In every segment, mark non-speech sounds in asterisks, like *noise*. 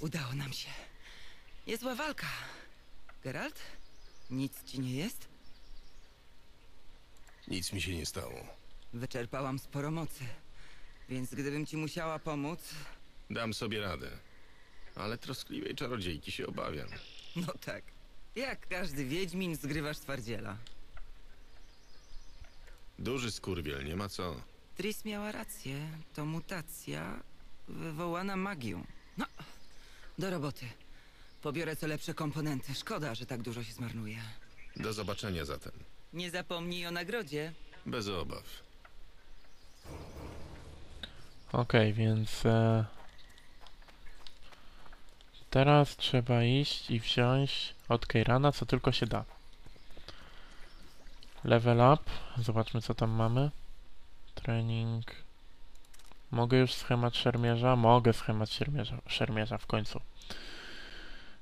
Udało nam się. Niezła walka. Geralt? Nic ci nie jest? Nic mi się nie stało. Wyczerpałam sporo mocy. Więc gdybym ci musiała pomóc, Dam sobie radę. Ale troskliwej czarodziejki się obawiam. no tak. Jak każdy wiedźmin zgrywasz twardziela. Duży skurwiel, nie ma co. Tris miała rację. To mutacja wywołana magią. Do roboty. Pobiorę co lepsze komponenty. Szkoda, że tak dużo się zmarnuje. Do zobaczenia zatem. Nie zapomnij o nagrodzie. Bez obaw. Okej, więc e, teraz trzeba iść i wziąć od Keirana co tylko się da. Level up. Zobaczmy co tam mamy. Trening. Mogę już schemat szermierza? Mogę schemat szermierza, szermierza w końcu.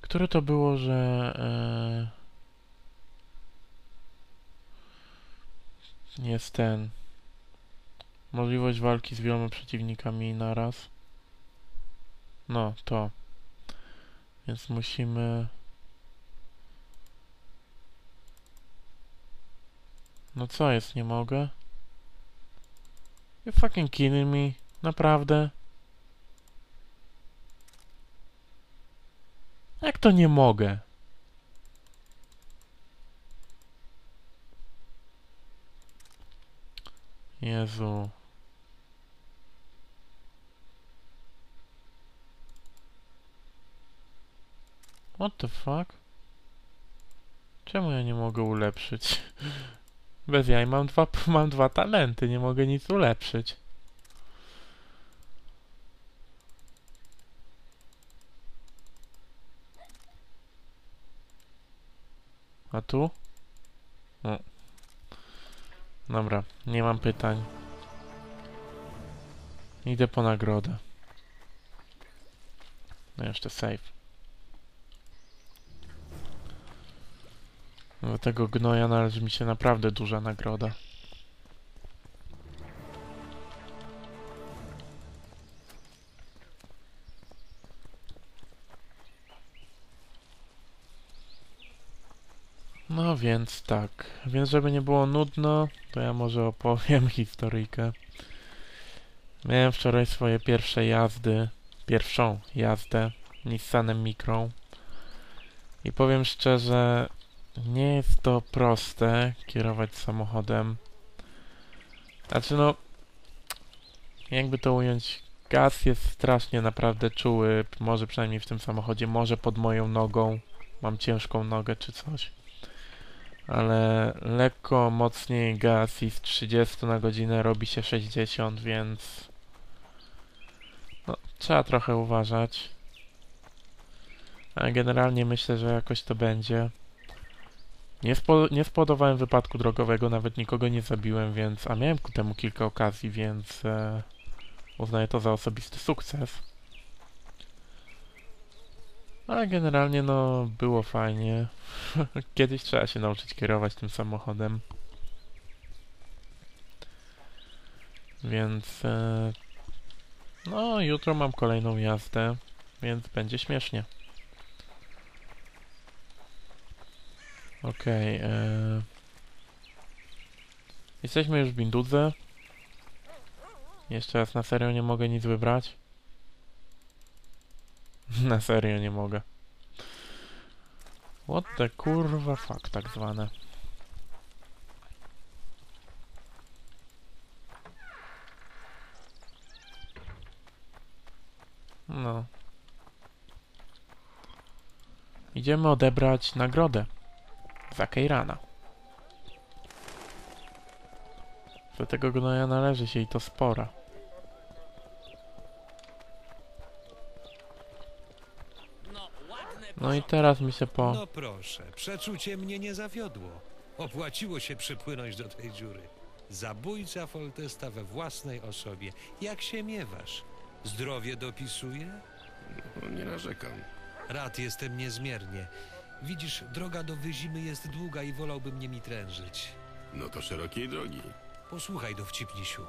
Które to było, że... E, jest ten... Możliwość walki z wieloma przeciwnikami naraz. No, to. Więc musimy... No co jest, nie mogę? You fucking kidding me? Naprawdę? Jak to nie mogę? Jezu. What the fuck? Czemu ja nie mogę ulepszyć? *laughs* Bez jaj, mam dwa, *laughs* mam dwa talenty, nie mogę nic ulepszyć. A tu? No. Dobra, nie mam pytań. Idę po nagrodę. No jeszcze save. Do tego gnoja należy mi się naprawdę duża nagroda. Więc tak, więc żeby nie było nudno, to ja może opowiem *laughs* historyjkę. Miałem wczoraj swoje pierwsze jazdy, pierwszą jazdę Nissanem Micro. I powiem szczerze, nie jest to proste kierować samochodem. Znaczy no, jakby to ująć, gaz jest strasznie naprawdę czuły, może przynajmniej w tym samochodzie, może pod moją nogą, mam ciężką nogę czy coś. Ale lekko mocniej gaz i z 30 na godzinę robi się 60, więc no, trzeba trochę uważać. Ale generalnie myślę, że jakoś to będzie. Nie, spo, nie spowodowałem wypadku drogowego, nawet nikogo nie zabiłem, więc. A miałem ku temu kilka okazji, więc e, uznaję to za osobisty sukces. Ale generalnie, no, było fajnie. *laughs* Kiedyś trzeba się nauczyć kierować tym samochodem. Więc. E, no, jutro mam kolejną jazdę, więc będzie śmiesznie. Okej, okay, e... Jesteśmy już w Bindudze. Jeszcze raz na serio nie mogę nic wybrać. *laughs* na serio nie mogę. What the kurwa fuck tak zwane. No. Idziemy odebrać nagrodę za Keirana. Do tego gnoja należy się i to spora. No i teraz mi się po... No proszę, przeczucie mnie nie zawiodło. Opłaciło się przypłynąć do tej dziury. Zabójca Foltesta we własnej osobie. Jak się miewasz? Zdrowie dopisuje? No, nie narzekam. Rad jestem niezmiernie. Widzisz, droga do Wyzimy jest długa i wolałbym nie mitrężyć. No to szerokiej drogi. Posłuchaj, dowcipnisiu.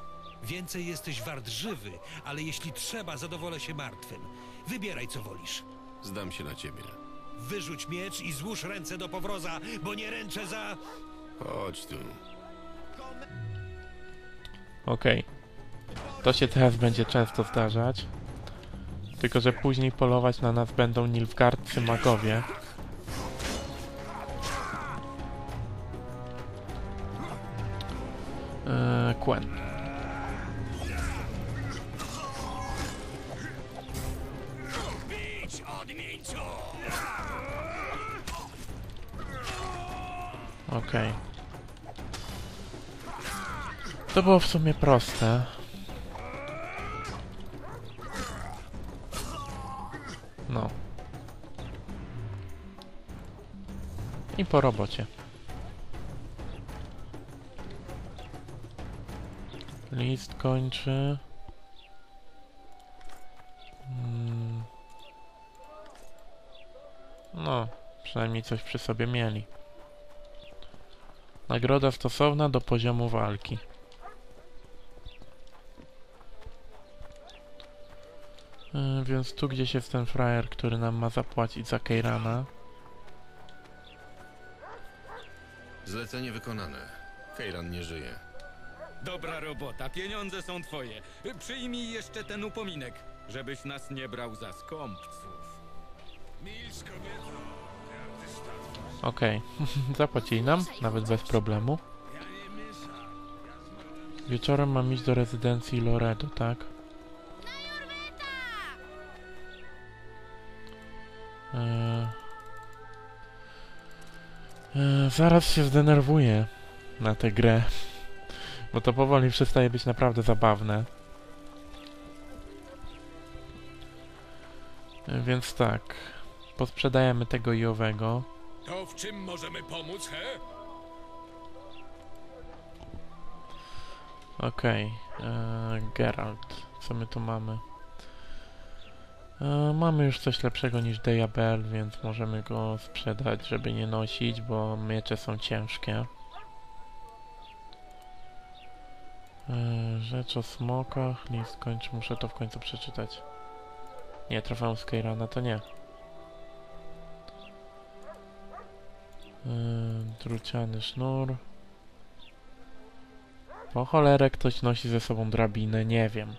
Więcej jesteś wart żywy, ale jeśli trzeba, zadowolę się martwym. Wybieraj, co wolisz. Zdam się na ciebie. Wyrzuć miecz i złóż ręce do powroza, bo nie ręczę za... Chodź tu. Okej. To się teraz będzie często zdarzać. Tylko, że później polować na nas będą Nilfgaardcy magowie. Eee, Quen. Okej. To było w sumie proste. No. I po robocie. List kończy. Mm. No, przynajmniej coś przy sobie mieli. Nagroda stosowna do poziomu walki. Yy, Więc tu gdzieś jest ten frajer, który nam ma zapłacić za Keirana. Zlecenie wykonane. Kejran nie żyje. Dobra robota, pieniądze są twoje. Przyjmij jeszcze ten upominek, żebyś nas nie brał za skąpców. Okej, *laughs* zapłacili nam, nawet bez problemu. Wieczorem mam iść do rezydencji Loredo, tak? Eee... Eee, zaraz się zdenerwuję na tę grę, bo to powoli przestaje być naprawdę zabawne. Eee, więc tak, posprzedajemy tego i owego. To w czym możemy pomóc, he? Okej, okay. Geralt, co my tu mamy? E, mamy już coś lepszego niż Diabel, więc możemy go sprzedać, żeby nie nosić, bo miecze są ciężkie. E, rzecz o smokach, list kończy, muszę to w końcu przeczytać. Nie, trofeum Skyrana to nie. Druciany sznur. Po cholerę ktoś nosi ze sobą drabinę, nie wiem.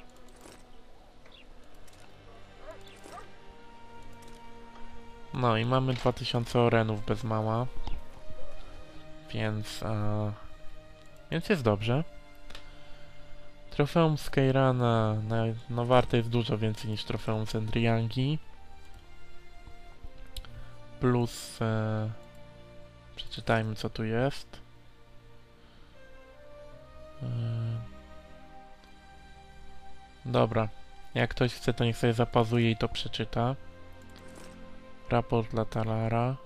No i mamy 2000 orenów bez mała. Więc... E, więc jest dobrze. Trofeum Skyrana na, no warte jest dużo więcej niż trofeum Zendriangi. Plus... E, przeczytajmy co tu jest. Yy. Dobra. Jak ktoś chce, to niech sobie zapazuje i to przeczyta. Raport dla Talara.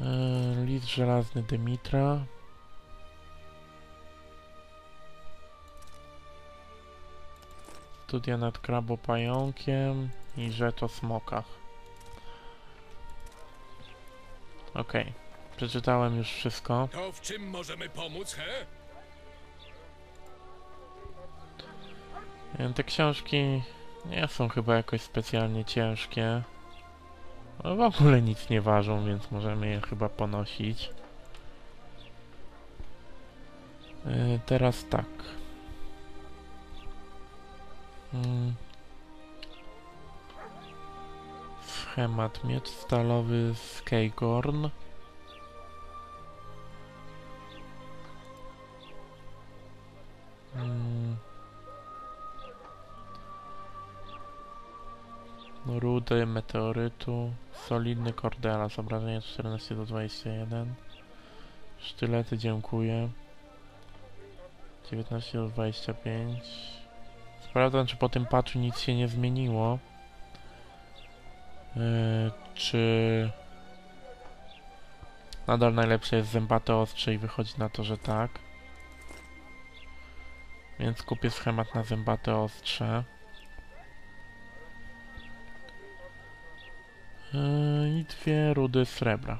Yy, list żelazny Dymitra. Studia nad krabopająkiem i rzecz o smokach. Okej. Przeczytałem już wszystko. To w czym możemy pomóc, he? E, Te książki nie są chyba jakoś specjalnie ciężkie. No, w ogóle nic nie ważą, więc możemy je chyba ponosić. E, Teraz tak. Schemat miecz stalowy z Keigorn. Mm. Rudy meteorytu, solidny kordelas, obrażenie 14 do 21. Sztylety dziękuję. 19 do 25. Sprawdzam, czy po tym patchu nic się nie zmieniło. Yy, czy nadal najlepsze jest zębate ostrze i wychodzi na to, że tak. Więc kupię schemat na zębate ostrze. Yy, I dwie rudy srebra.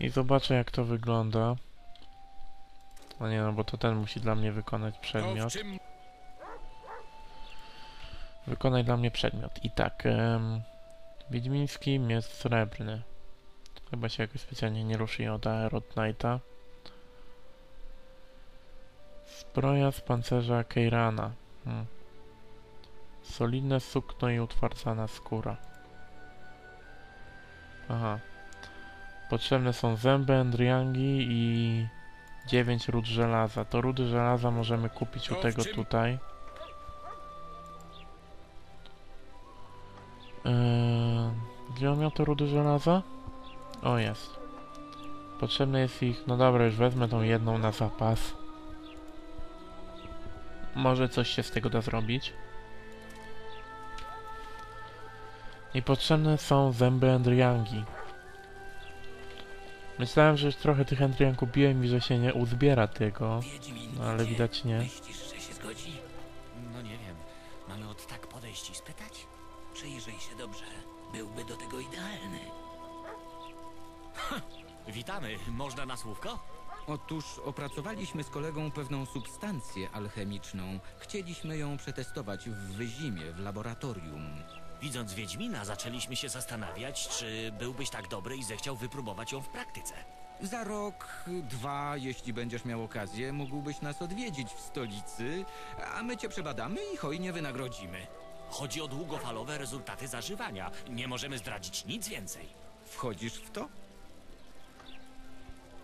I zobaczę jak to wygląda. No nie no, bo to ten musi dla mnie wykonać przedmiot. Wykonaj dla mnie przedmiot. I tak, em, Wiedźmiński srebrny. Chyba się jakoś specjalnie nie ruszy od Aerot Knighta. Zbroja z pancerza Keirana. Hmm. Solidne sukno i utwardzana skóra. Aha. Potrzebne są zęby Endriangi i 9 ród żelaza. To rudy żelaza możemy kupić u tego tutaj. Eee, gdzie on miał te rudy żelaza? O, jest. Potrzebne jest ich... No dobra, już wezmę tą jedną na zapas. Może coś się z tego da zrobić. I potrzebne są zęby Endriangi. Myślałem, że już trochę tych Endrian kupiłem i że się nie uzbiera tego, no ale widać nie. Myślisz, że się zgodzi? No nie wiem. Mamy od tak podejść i spytać? Przyjrzyj się dobrze. Byłby do tego idealny. Witamy, można na słówko? Otóż opracowaliśmy z kolegą pewną substancję alchemiczną. Chcieliśmy ją przetestować w Wyzimie, w laboratorium. Widząc Wiedźmina, zaczęliśmy się zastanawiać, czy byłbyś tak dobry i zechciał wypróbować ją w praktyce. Za rok, dwa, jeśli będziesz miał okazję, mógłbyś nas odwiedzić w stolicy, a my cię przebadamy i hojnie wynagrodzimy. Chodzi o długofalowe rezultaty zażywania. Nie możemy zdradzić nic więcej. Wchodzisz w to?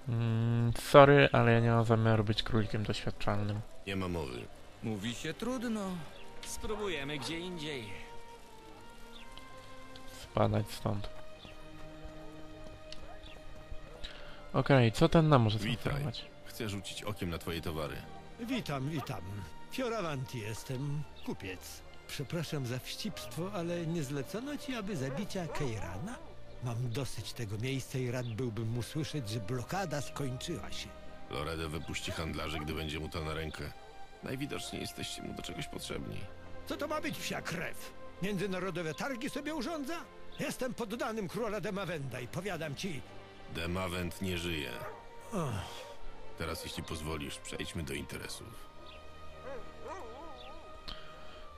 Mm, sorry, ale ja nie mam zamiaru być królikiem doświadczalnym. Nie ma mowy. Mówi się trudno. Spróbujemy gdzie indziej. Spadać stąd. Okej, co ten nam może Witaj. zaoferować? Chcę rzucić okiem na twoje towary. Witam, witam. Fioravanti jestem, kupiec. Przepraszam za wścibstwo, ale nie zlecono ci, aby zabicia Keirana? Mam dosyć tego miejsca i rad byłbym usłyszeć, że blokada skończyła się. Loredę wypuści handlarzy, gdy będzie mu to na rękę. Najwidoczniej jesteście mu do czegoś potrzebni. Co to ma być psia krew? Międzynarodowe targi sobie urządza? Jestem poddanym króla Demawenda i powiadam ci... Demawent nie żyje. Teraz, jeśli pozwolisz, przejdźmy do interesów.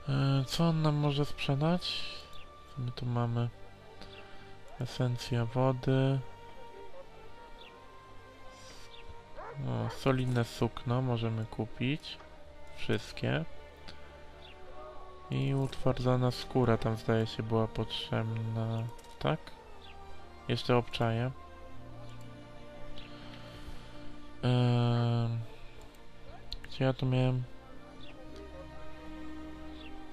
E, co on nam może sprzedać? Co my tu mamy? Esencja wody. O, solidne sukno możemy kupić. Wszystkie. I utwardzona skóra tam zdaje się była potrzebna. Tak? Jeszcze obczaję. Ehm, gdzie ja tu miałem?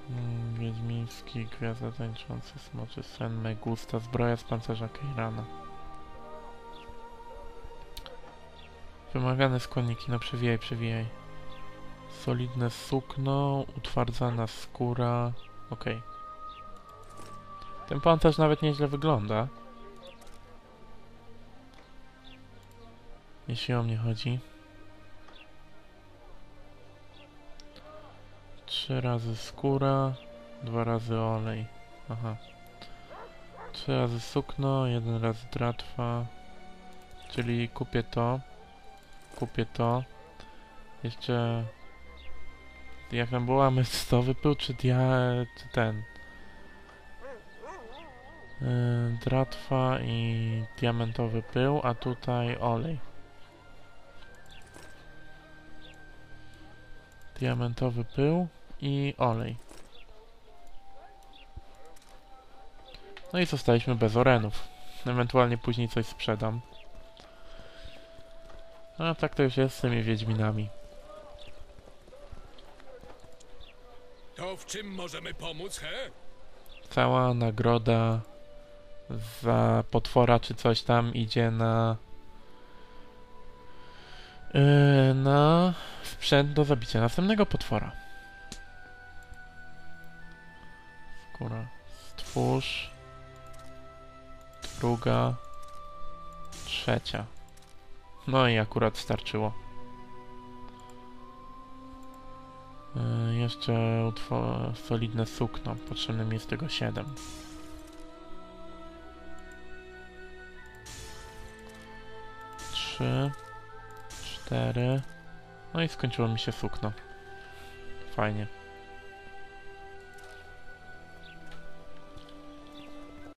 Mm, Wiedźmiński, Gwiazda Tańczący, Smoczy Sen, Megusta, Zbroja z pancerza Keirana. Wymagane składniki, no przewijaj, przewijaj. Solidne sukno, utwardzana skóra, okej. Ten pancerz nawet nieźle wygląda. Jeśli o mnie chodzi. Trzy razy skóra, dwa razy olej. Aha. Trzy razy sukno, jeden raz dratwa. Czyli kupię to. Kupię to. Jeszcze... Jak tam było ametystowy pył, czy dia... czy ten? Yy, dratwa i diamentowy pył, a tutaj olej. Diamentowy pył i olej. No i zostaliśmy bez orenów. Ewentualnie później coś sprzedam. A tak to już jest z tymi Wiedźminami. W czym możemy pomóc, he? Cała nagroda za potwora czy coś tam idzie na yy, na sprzęt do zabicia następnego potwora. Skóra. Stwórz. Druga. Trzecia. No i akurat starczyło. Jeszcze utwo- solidne sukno. Potrzebne mi jest tego 7. Trzy, cztery, No i skończyło mi się sukno. Fajnie.